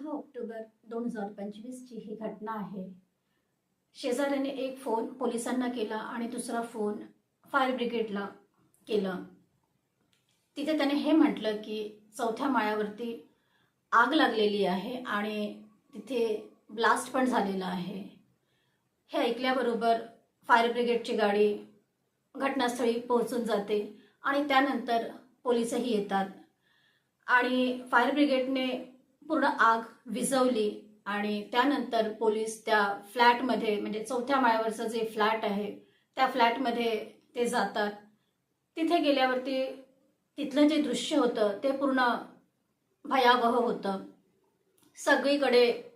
सहा ऑक्टोबर दोन हजार पंचवीसची ही घटना आहे. शेजाऱ्याने एक फोन पोलिसांना केला आणि दुसरा फोन फायर ब्रिगेडला केलं. तिथे त्याने हे म्हटलं की चौथ्या माळ्यावरती आग लागलेली आहे आणि तिथे ब्लास्ट पण झालेला आहे. हे ऐकल्याबरोबर फायर ब्रिगेडची गाडी घटनास्थळी पोहोचून जाते आणि त्यानंतर पोलिसही येतात. आणि फायर ब्रिगेडने पूर्ण आग विझवली आणि त्यानंतर पोलीस त्या फ्लॅटमध्ये म्हणजे चौथ्या माळ्यावरचं जे फ्लॅट आहे त्या फ्लॅटमध्ये ते जातात. तिथे गेल्यावरती तिथलं जे दृश्य होतं ते पूर्ण भयावह होतं. सगळीकडे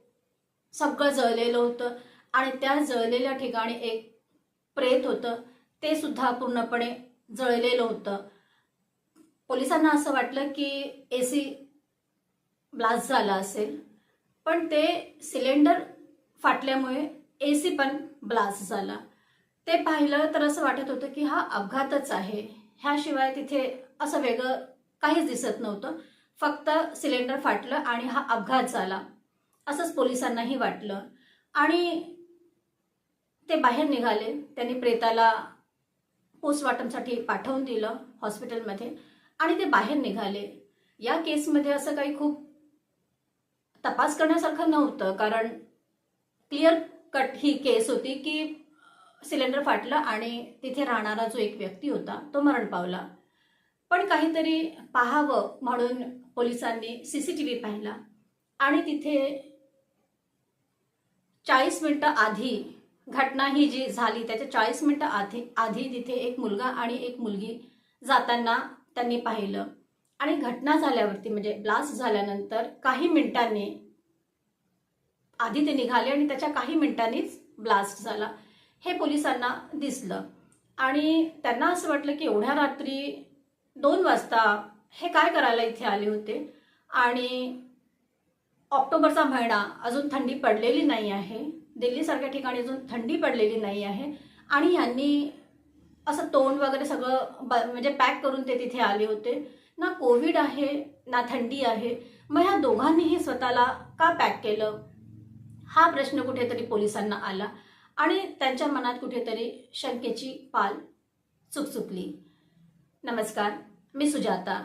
सगळं जळलेलं होतं आणि त्या जळलेल्या ठिकाणी एक प्रेत होतं. ते सुद्धा पूर्णपणे जळलेलं होतं. पोलिसांना असं वाटलं की ए सी ब्लास्ट झाला असेल. पण ते सिलेंडर फाटल्यामुळे ए सी पण ब्लास्ट झाला. ते पाहिलं तर असं वाटत होतं की हा अपघातच आहे. ह्याशिवाय तिथे असं वेगळं काहीच दिसत नव्हतं. फक्त सिलेंडर फाटलं आणि हा अपघात झाला. असंच पोलिसांनाही वाटलं. आणि ते बाहेर निघाले. त्यांनी प्रेताला पोस्टमॉर्टमसाठी पाठवून दिलं हॉस्पिटलमध्ये आणि ते बाहेर निघाले. या केसमध्ये असं काही खूप तपास करण्यासारखं नव्हतं कारण क्लिअर कट ही केस होती की सिलेंडर फाटलं आणि तिथे राहणारा जो एक व्यक्ती होता तो मरण पावला. पण काहीतरी पाहावं म्हणून पोलिसांनी सी सी टी व्ही पाहिला आणि तिथे चाळीस मिनटं आधी घटना ही जी झाली त्याच्या चाळीस मिनटं आधी आधी तिथे एक मुलगा आणि एक मुलगी जाताना त्यांनी पाहिलं. आणि घटना झाल्यावरती म्हणजे ब्लास्ट झाल्यानंतर काही मिनिटांनी आधी ते निघाले आणि त्याच्या काही मिनिटांनीच ब्लास्ट झाला. हे पोलिसांना दिसलं. आणि त्यांना असं वाटलं की एवढ्या रात्री दोन वाजता हे काय करायला इथे आले होते? आणि ऑक्टोबरचा महिना अजून थंडी पडलेली नाही आहे. दिल्लीसारख्या ठिकाणी अजून थंडी पडलेली नाही आहे. आणि यांनी असं तोंड वगैरे सगळं ब म्हणजे पॅक करून ते तिथे आले होते. ना कोविड आहे ना थंडी आहे मग ह्या दोघांनीही स्वतःला का पॅक केलं? हा प्रश्न कुठेतरी पोलिसांना आला आणि त्यांच्या मनात कुठेतरी शंकेची पाल चुकचुकली नमस्कार मी सुजाता.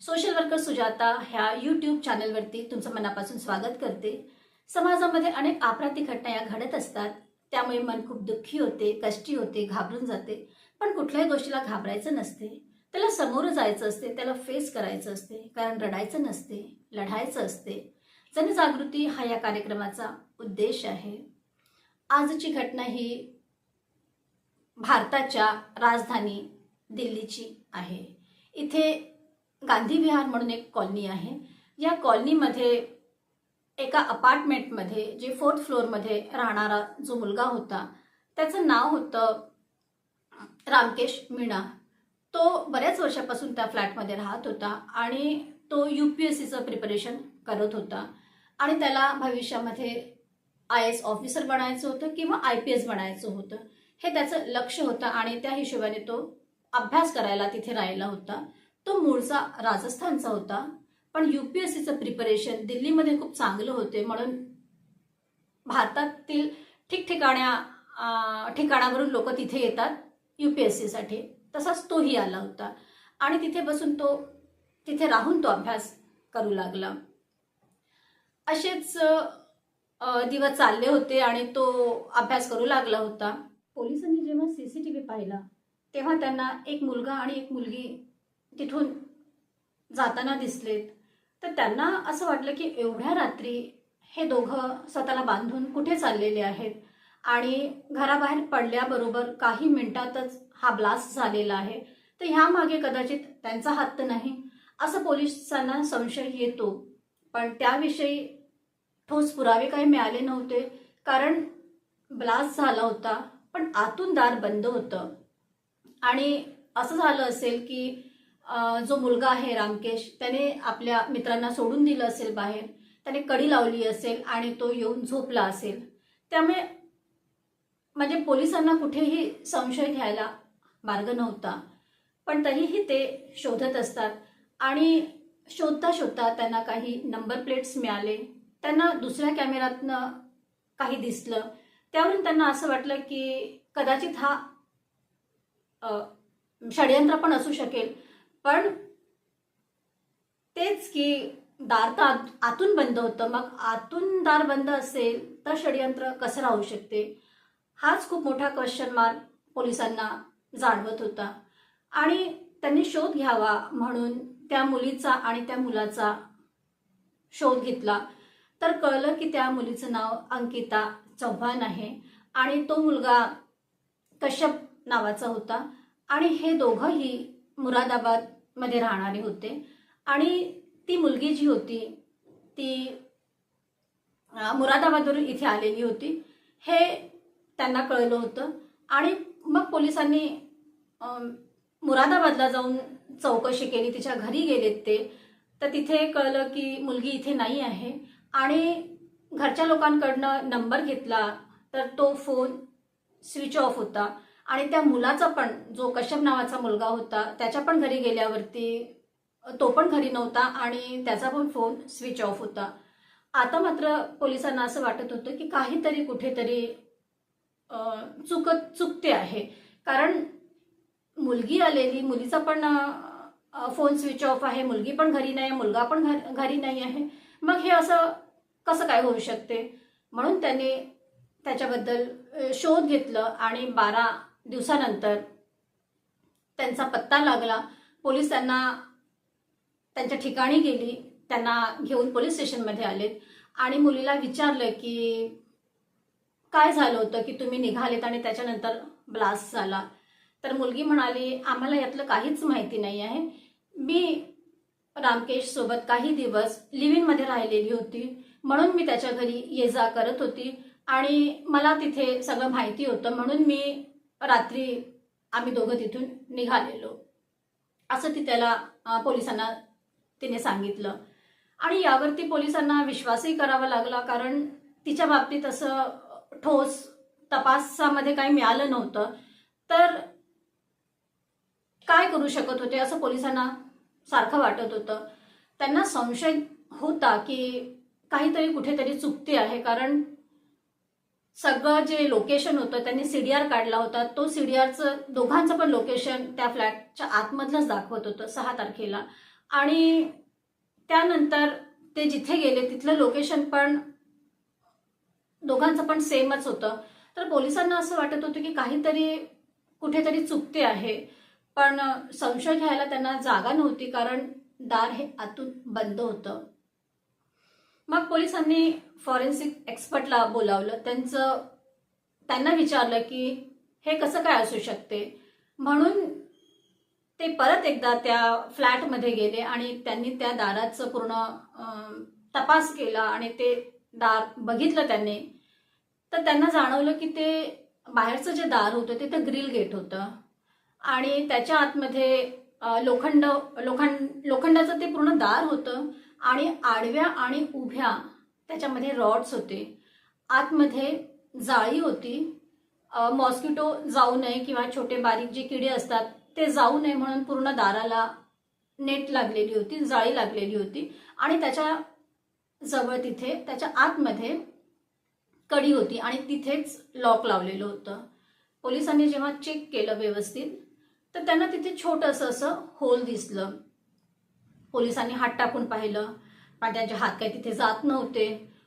सोशल वर्कर सुजाता ह्या यूट्यूब चॅनलवरती तुमचं मनापासून स्वागत करते. समाजामध्ये अनेक आपराधिक घटना या घडत असतात. त्यामुळे मन खूप दुःखी होते कष्टी होते घाबरून जाते. पण कुठल्याही गोष्टीला घाबरायचं नसते. त्याला समोर जायचं असते त्याला फेस करायचं असते कारण रडायचं नसते लढायचं असते. जनजागृती हा या कार्यक्रमाचा उद्देश आहे. आजची घटना ही भारताच्या राजधानी दिल्लीची आहे. इथे गांधी विहार म्हणून एक कॉलनी आहे. या कॉलनीमध्ये एका अपार्टमेंटमध्ये जे फोर्थ फ्लोअरमध्ये राहणारा जो मुलगा होता त्याचं नाव होतं रामकेश मीणा. तो बऱ्याच वर्षापासून त्या फ्लॅटमध्ये राहत होता आणि तो यू पी एस सीचं प्रिपरेशन करत होता. आणि त्याला भविष्यामध्ये आय एस ऑफिसर बनायचं होतं किंवा आय पी एस बनायचं होतं. हे त्याचं लक्ष होतं आणि त्या हिशोबाने तो अभ्यास करायला तिथे राहिला होता. तो मूळचा राजस्थानचा होता. पण यू पी एस सीचं प्रिपरेशन दिल्लीमध्ये खूप चांगलं होते म्हणून भारतातील ठिकठिकाण्या ठिकाणावरून लोक तिथे येतात यू पी एस सीसाठी तसाच तोही आला होता. आणि तिथे बसून तो तिथे राहून तो अभ्यास करू लागला. असेच दिवस चालले होते आणि तो अभ्यास करू लागला होता. पोलिसांनी जेव्हा सी सी टी व्ही पाहिला तेव्हा त्यांना एक मुलगा आणि एक मुलगी तिथून जाताना दिसलेत. तर त्यांना असं वाटलं की एवढ्या रात्री हे दोघं स्वतःला बांधून कुठे चाललेले आहेत? आणि घराबाहेर पडल्याबरोबर काही मिनिटातच हा ब्लास्ट झालेला आहे. तर ह्यामागे कदाचित त्यांचा हात तर नाही असं पोलिसांना संशय येतो. पण त्याविषयी ठोस पुरावे काही मिळाले नव्हते कारण ब्लास्ट झाला होता पण आतून दार बंद होतं. आणि असं झालं असेल की जो मुलगा आहे रामकेश त्याने आपल्या मित्रांना सोडून दिलं असेल बाहेर त्याने कडी लावली असेल आणि तो येऊन झोपला असेल. त्यामुळे म्हणजे पोलिसांना कुठेही संशय घ्यायला मार्ग नव्हता. पण तरीही ते शोधत असतात आणि शोधता शोधता त्यांना काही नंबर प्लेट्स मिळाले. त्यांना दुसऱ्या कॅमेऱ्यातनं काही दिसलं. त्यावरून त्यांना असं वाटलं की कदाचित हा षडयंत्र पण असू शकेल. पण तेच की दार तर आत- आतून बंद होतं. मग आतून दार बंद असेल तर षडयंत्र कसं राहू शकते? हाच खूप मोठा क्वेश्चन मार्क पोलिसांना जाणवत होता. आणि त्यांनी शोध घ्यावा म्हणून त्या मुलीचा आणि त्या मुलाचा शोध घेतला. तर कळलं की त्या मुलीचं नाव अंकिता चव्हाण आहे आणि तो मुलगा कश्यप नावाचा होता. आणि हे दोघंही मुरादाबादमध्ये राहणारे होते. आणि ती मुलगी जी होती ती मुरादाबादवरून इथे आलेली होती. हे त्यांना कळलं होतं. आणि मग पोलिसांनी मुरादाबादला जाऊन चौकशी केली तिच्या घरी गेलेत ते. तर तिथे कळलं की मुलगी इथे नाही आहे. आणि घरच्या लोकांकडनं नंबर घेतला तर तो फोन स्विच ऑफ होता. आणि त्या मुलाचा पण जो कश्यप नावाचा मुलगा होता त्याच्या पण घरी गेल्यावरती तो पण घरी नव्हता आणि त्याचा पण फोन स्विच ऑफ होता. आता मात्र पोलिसांना असं वाटत होतं की काहीतरी कुठेतरी चुकत चुकते आहे. कारण मुलगी आलेली मुलीचा पण फोन स्विच ऑफ आहे मुलगी पण घरी नाही मुलगा पण घरी नाही आहे. मग हे असं कसं काय होऊ शकते? म्हणून त्याने त्याच्याबद्दल शोध घेतलं आणि बारा दिवसानंतर त्यांचा पत्ता लागला. पोलीस त्यांना त्यांच्या ठिकाणी गेली. त्यांना घेऊन पोलीस स्टेशनमध्ये आलेत. आणि मुलीला विचारलं की काय झालं होतं की तुम्ही निघालेत आणि त्याच्यानंतर ब्लास्ट झाला? तर मुलगी म्हणाली आम्हाला यातलं काहीच माहिती नाही आहे. मी रामकेश सोबत काही दिवस लिव्हिंगमध्ये राहिलेली होती. म्हणून मी त्याच्या घरी ये जा करत होती. आणि मला तिथे सगळं माहिती होतं. म्हणून मी रात्री आम्ही दोघं तिथून निघालेलो. असं ती त्याला पोलिसांना तिने सांगितलं. आणि यावरती पोलिसांना विश्वासही करावा लागला कारण तिच्या बाबतीत असं ठोस तपासामध्ये काही मिळालं नव्हतं. तर काय करू शकत होते असं पोलिसांना सारखं वाटत होतं. त्यांना संशय होता की काहीतरी कुठेतरी चुकते आहे कारण सगळं जे लोकेशन होतं त्यांनी सीडीआर काढला होता. तो सीडीआरचं दोघांचं पण लोकेशन त्या फ्लॅटच्या आतमधलंच दाखवत होतं सहा तारखेला. आणि त्यानंतर ते जिथे गेले तिथलं लोकेशन पण दोघांचं पण सेमच होतं. तर पोलिसांना असं वाटत होतं की काहीतरी कुठेतरी चुकते आहे. पण संशय घ्यायला त्यांना जागा नव्हती कारण दार हे आतून बंद होतं. मग पोलिसांनी फॉरेन्सिक एक्सपर्टला बोलावलं. त्यांचं त्यांना विचारलं की हे कसं काय असू शकते? म्हणून ते परत एकदा त्या फ्लॅटमध्ये गेले आणि त्यांनी त्या दाराचं पूर्ण तपास केला आणि ते दार बघितलं त्यांनी. तर त्यांना जाणवलं की ते बाहेरचं जे दार होतं ते तर ग्रिल गेट होतं. आणि त्याच्या आतमध्ये लोखंड लोखंड लोखंडाचं ते पूर्ण दार होतं आणि आडव्या आणि उभ्या त्याच्यामध्ये रॉड्स होते. आतमध्ये जाळी होती. मॉस्किटो जाऊ नये किंवा छोटे बारीक जे किडे असतात ते जाऊ नये म्हणून पूर्ण दाराला नेट लागलेली होती जाळी लागलेली होती. आणि त्याच्याजवळ तिथे त्याच्या आतमध्ये कडी होती आणि तिथेच लॉक लावलेलं होतं. पोलिसांनी जेव्हा चेक केलं व्यवस्थित तर त्यांना तिथे छोटंसं असं होल दिसलं. पोलिसांनी हात टाकून पाहिलं. पण त्यांचे हात काही तिथे जात नव्हते.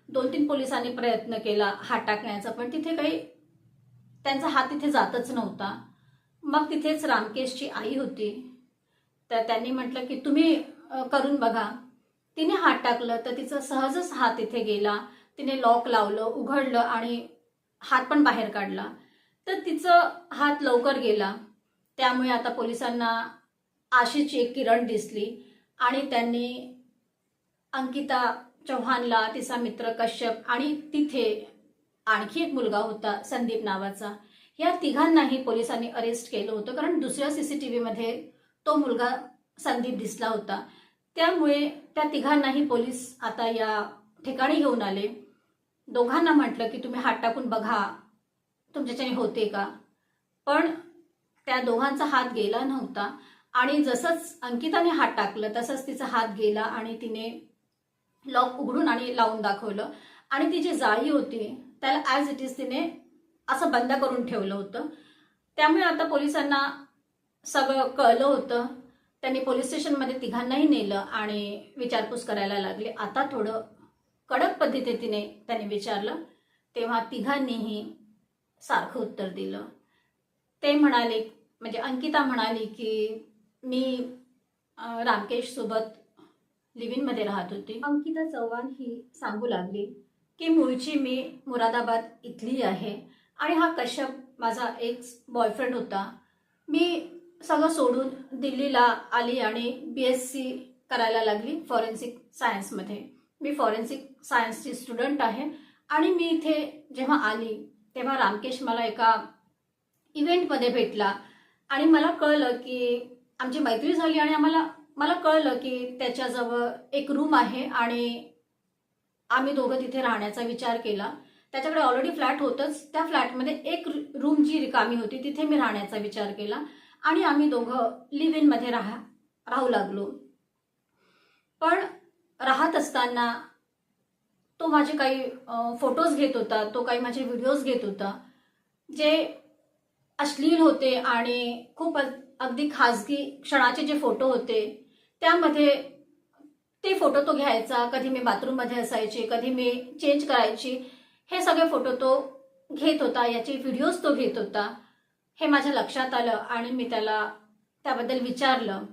दोन तीन पोलिसांनी प्रयत्न केला हात टाकण्याचा पण तिथे काही त्यांचा हात तिथे जातच नव्हता. मग तिथेच रामकेशची आई होती. तर त्यांनी म्हटलं की तुम्ही करून बघा. तिने हात टाकलं तर तिचा सहजच हात तिथे गेला. तिने लॉक लावलं उघडलं आणि हात पण बाहेर काढला. तर तिचं हात लवकर गेला. त्यामुळे आता पोलिसांना आशेची एक किरण दिसली आणि त्यांनी अंकिता चव्हाणला तिचा मित्र कश्यप आणि तिथे आणखी एक मुलगा होता संदीप नावाचा. या तिघांनाही पोलिसांनी अरेस्ट केलं होतं कारण दुसऱ्या सीसीटीव्हीमध्ये तो मुलगा संदीप दिसला होता. त्यामुळे त्या तिघांनाही पोलीस आता या ठिकाणी घेऊन आले. दोघांना म्हटलं की तुम्ही हात टाकून बघा तुमच्याच्याने होते का? पण त्या दोघांचा हात गेला नव्हता. आणि जसंच अंकिताने हात टाकलं तसंच तिचा हात गेला आणि तिने लॉक उघडून आणि लावून दाखवलं. आणि ती जी जाळी होती त्याला ॲज इट इज तिने असं बंद करून ठेवलं होतं. त्यामुळे आता पोलिसांना सगळं कळलं होतं. त्यांनी पोलीस स्टेशनमध्ये तिघांनाही नेलं आणि विचारपूस करायला लागली. आता थोडं कडक पद्धतीने त्यांनी विचारलं तेव्हा तिघांनीही सारखं उत्तर दिलं. ते म्हणाले म्हणजे अंकिता म्हणाली की मी अं, रामकेशसोबत लिव्हिनमध्ये राहत होती. अंकिता चव्हाण ही सांगू लागली की मूळची मी मुरादाबाद इथली आहे आणि हा कश्यप माझा एक बॉयफ्रेंड होता. मी सगळं सोडून दिल्लीला आली आणि बी एस सी करायला लागली फॉरेन्सिक सायन्समध्ये मी फॉरेन्सिक सायन्सची स्टुडंट आहे आणि मी इथे जेव्हा आली तेव्हा रामकेश मला एका इव्हेंटमध्ये भेटला. आणि मला कळलं की आमची मैत्री झाली आणि आम्हाला मला कळलं की त्याच्याजवळ एक रूम आहे आणि आम्ही दोघं तिथे राहण्याचा विचार केला. त्याच्याकडे ऑलरेडी फ्लॅट होतंच. त्या फ्लॅटमध्ये एक रूम जी रिकामी होती तिथे मी राहण्याचा विचार केला. आणि आम्ही दोघं लिव्ह इनमध्ये राहा राहू लागलो. पण राहत असताना तो माझे काही फोटोज घेत होता तो काही माझे व्हिडिओज घेत होता जे अश्लील होते आणि खूप अगदी खाजगी क्षणाचे जे फोटो होते त्यामध्ये ते फोटो तो घ्यायचा कधी मी बाथरूममध्ये असायचे कधी मी चेंज करायची हे सगळे फोटो तो घेत होता याचे व्हिडिओज तो घेत होता हे माझ्या लक्षात आलं आणि मी त्याला त्याबद्दल विचारलं.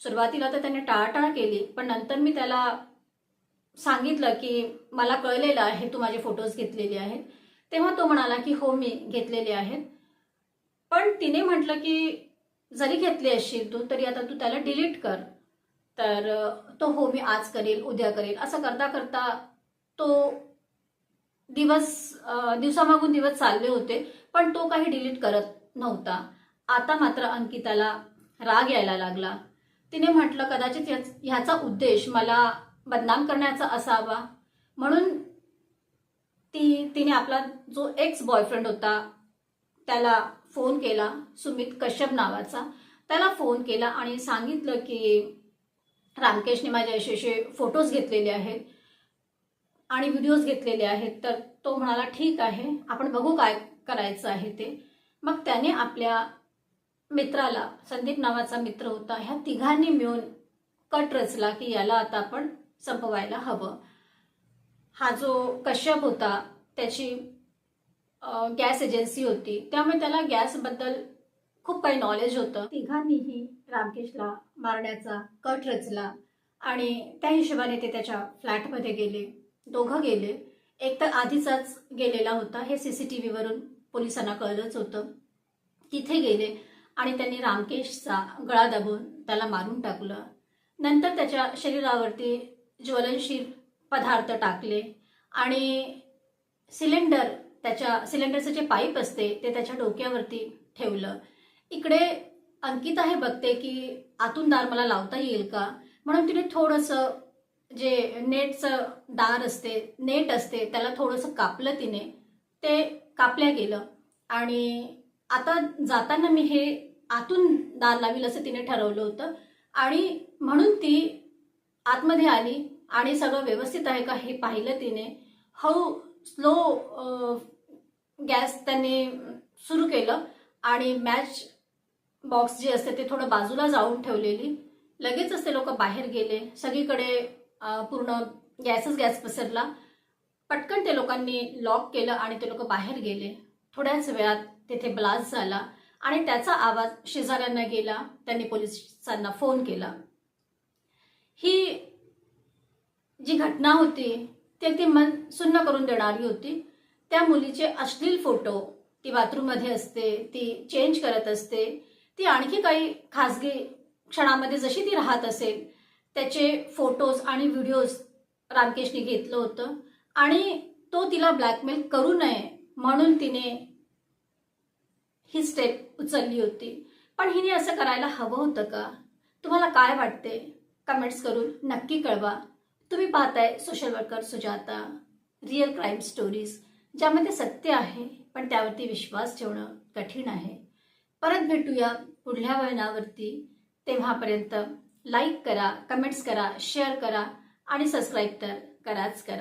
सुरुवातीला तर त्याने टाळाटाळ केली पण नंतर मी त्याला सांगितलं की मला कळलेलं आहे तू माझे फोटोज घेतलेले आहेत. तेव्हा तो म्हणाला की हो मी घेतलेले आहेत. पण तिने म्हटलं की जरी घेतली असशील तू तरी आता तू त्याला डिलीट कर. तर तो हो मी आज करेल उद्या करेल. असं करता करता तो दिवस दिवसामागून दिवस चालले होते पण तो काही डिलीट करत नव्हता. आता मात्र अंकिताला राग यायला लागला. तिने म्हटलं कदाचित ह्याचा उद्देश मला बदनाम करण्याचा असावा. म्हणून ती तिने आपला जो एक्स बॉयफ्रेंड होता त्याला फोन केला सुमित कश्यप नावाचा. त्याला फोन केला आणि सांगितलं की रामकेशने माझे असे असे फोटोज घेतलेले आहेत आणि व्हिडिओज घेतलेले आहेत. तर तो म्हणाला ठीक आहे आपण बघू काय करायचं आहे ते. मग त्याने आपल्या मित्राला संदीप नावाचा मित्र होता ह्या तिघांनी मिळून कट रचला की याला आता आपण संपवायला हवं. हा जो कश्यप होता त्याची गॅस एजन्सी होती. त्यामुळे त्याला गॅसबद्दल खूप काही नॉलेज होतं. तिघांनीही रामकेशला मारण्याचा कट रचला आणि त्या हिशोबाने ते त्याच्या फ्लॅटमध्ये गेले. दोघं गेले. एक तर आधीचाच गेलेला होता. हे सी सी टी व्हीवरून पोलिसांना कळलंच होतं. तिथे गेले आणि त्यांनी रामकेशचा गळा दाबून त्याला मारून टाकलं. नंतर त्याच्या शरीरावरती ज्वलनशील पदार्थ टाकले आणि सिलेंडर त्याच्या सिलेंडरचं जे पाईप असते ते त्याच्या डोक्यावरती ठेवलं. इकडे अंकिता हे बघते की आतून दार मला लावता येईल का? म्हणून तिने थोडंसं जे नेटचं दार असते नेट असते त्याला थोडंसं कापलं तिने. ते कापल्या गेलं. आणि आता जाताना मी हे आतून दार लावील असं तिने ठरवलं होतं. आणि म्हणून ती आतमध्ये आली आणि सगळं व्यवस्थित आहे का हे पाहिलं तिने. हळू स्लो गॅस त्यांनी सुरू केलं आणि मॅच बॉक्स जे असते ते थोडं बाजूला जाऊन ठेवलेली. लगेचच ते लोक बाहेर गेले. सगळीकडे पूर्ण गॅसच गॅस पसरला. पटकन ते लोकांनी लॉक केलं आणि ते लोक बाहेर गेले. थोड्याच वेळात तिथे ब्लास्ट झाला आणि त्याचा आवाज शेजाऱ्यांना गेला. त्यांनी पोलिसांना फोन केला. ही जी घटना होती ती अगदी मन सुन्न करून देणारी होती. त्या मुलीचे अश्लील फोटो ती बाथरूममध्ये असते ती चेंज करत असते ती आणखी काही खाजगी क्षणामध्ये जशी ती राहत असेल त्याचे फोटोज आणि व्हिडिओज रामकेशने घेतलं होतं. आणि तो तिला ब्लॅकमेल करू नये म्हणून तिने ही स्टेप उचलली होती. पण हिने असं करायला हवं होतं का? तुम्हाला काय वाटते? कमेंट्स करून नक्की कळवा. तुम्ही पाहताय social worker Sujata real crime stories ज्यामध्ये सत्य आहे पण त्यावरती विश्वास ठेवणं कठीण आहे. परत भेटूया पुढल्या वळणावरती. तेव्हापर्यंत लाईक करा कमेंट्स करा शेअर करा आणि सबस्क्राईब तर कराच करा.